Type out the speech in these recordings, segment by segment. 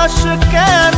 বিশ্বাস কেন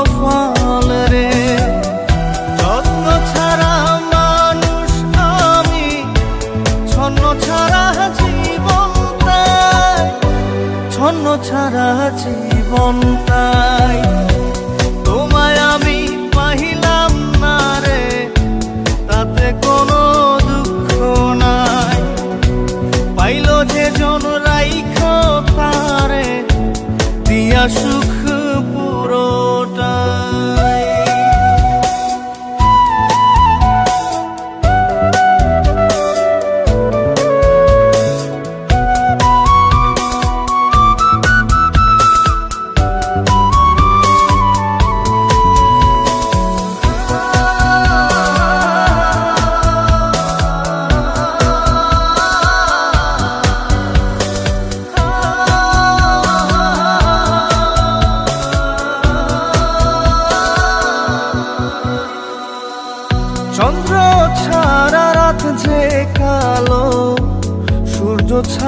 ছাড়া জীবন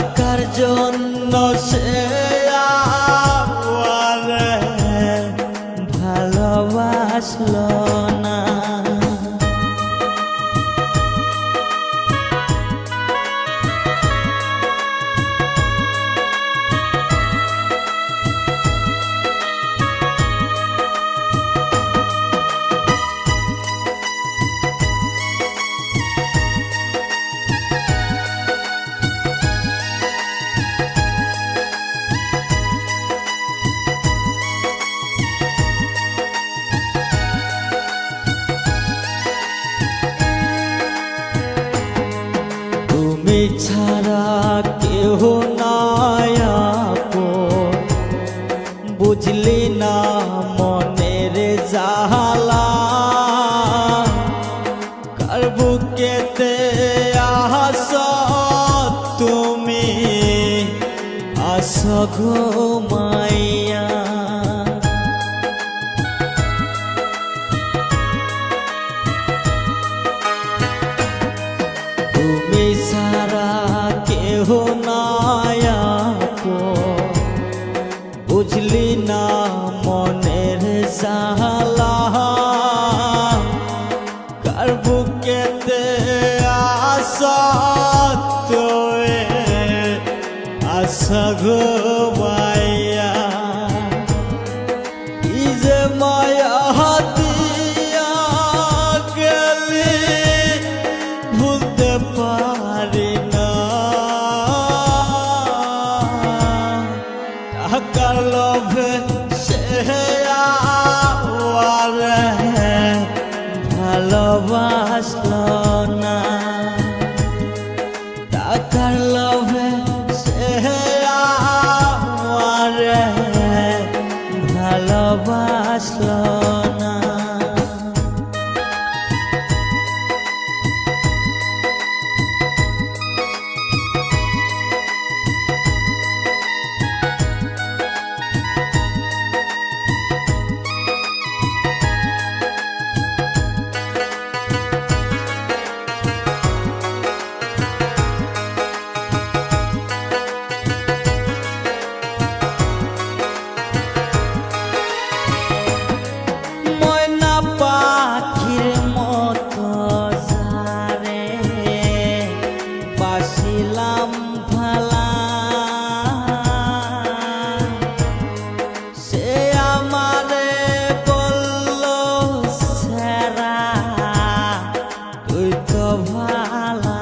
থাকার জন্য সে ঘুমা গো মায়া কি যে মায়া হাতিয়া গেলে ভুলতে পারি না। টাকার লোভে সে ভালোবাসল না। টাকার লোভ 啦啦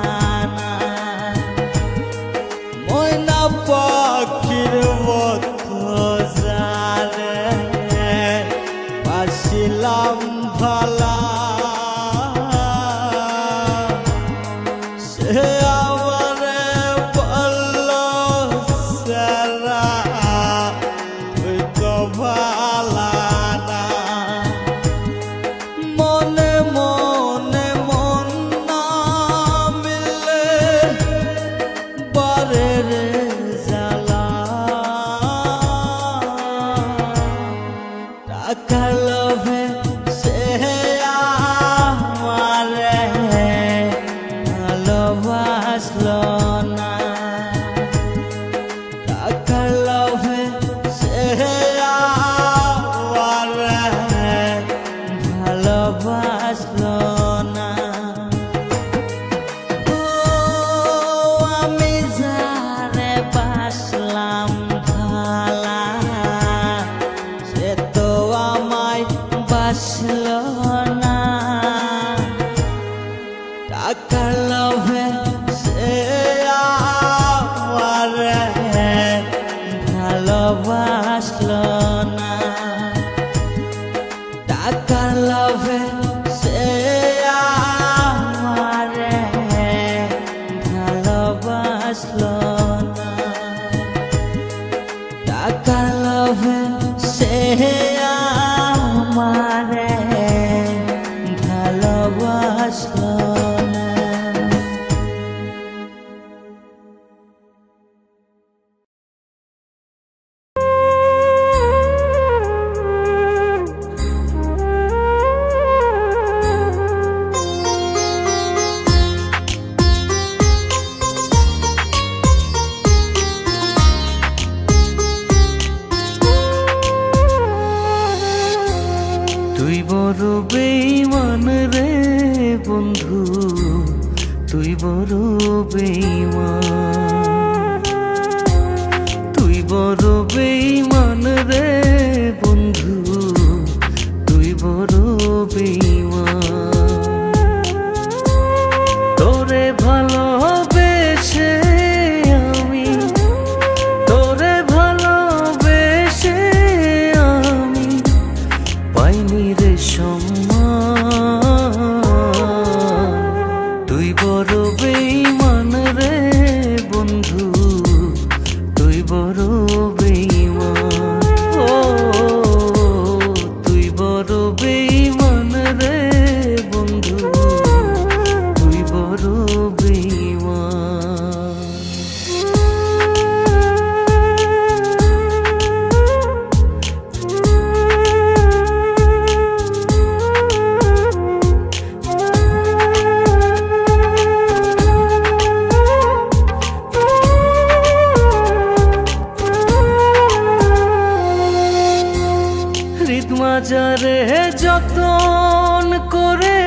যতন করে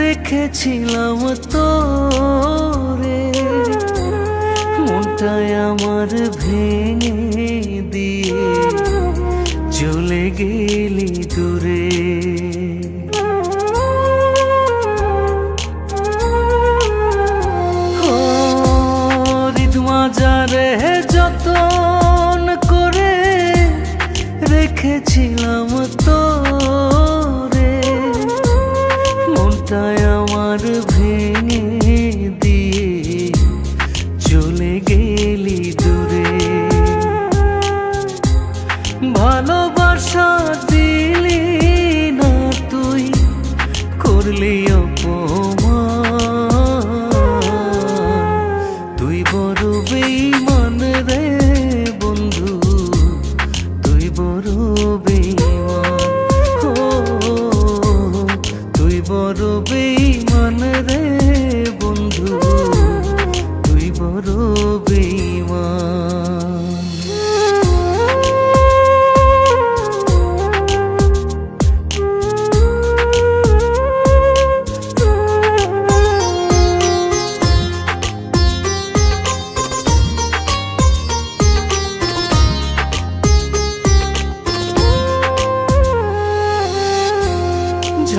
রেখেছিলাম তোরে মনটায় আমার ভেঙে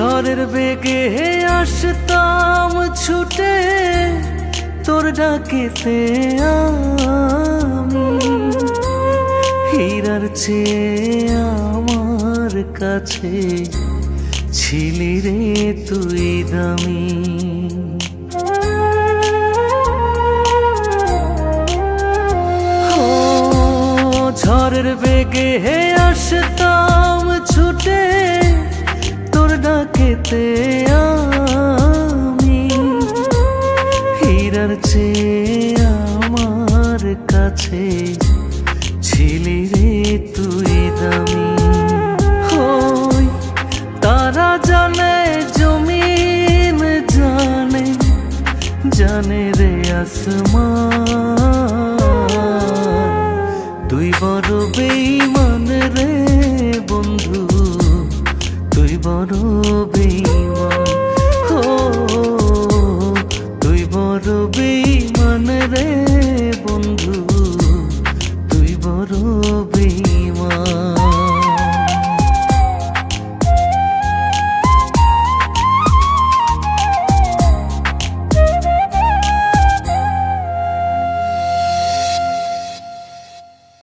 ঝড়ের বেগে আসতাম ছুটে, তোর ডাকেতে আমি। হীরার চেয়ে আমার কাছে ছিলি রে তুই দামি। ঝড়ের বেগে আসতাম ডাকেতে আমি। হীরার চেয়ে আমার কাছে ছিলি রে তুই দামি। হই তারা জানে জানে জানে রে আসমান। তুই বড় বেইমান রে বন্ধু বড় বেইমান হো তুই বড় বেইমান বন্ধু।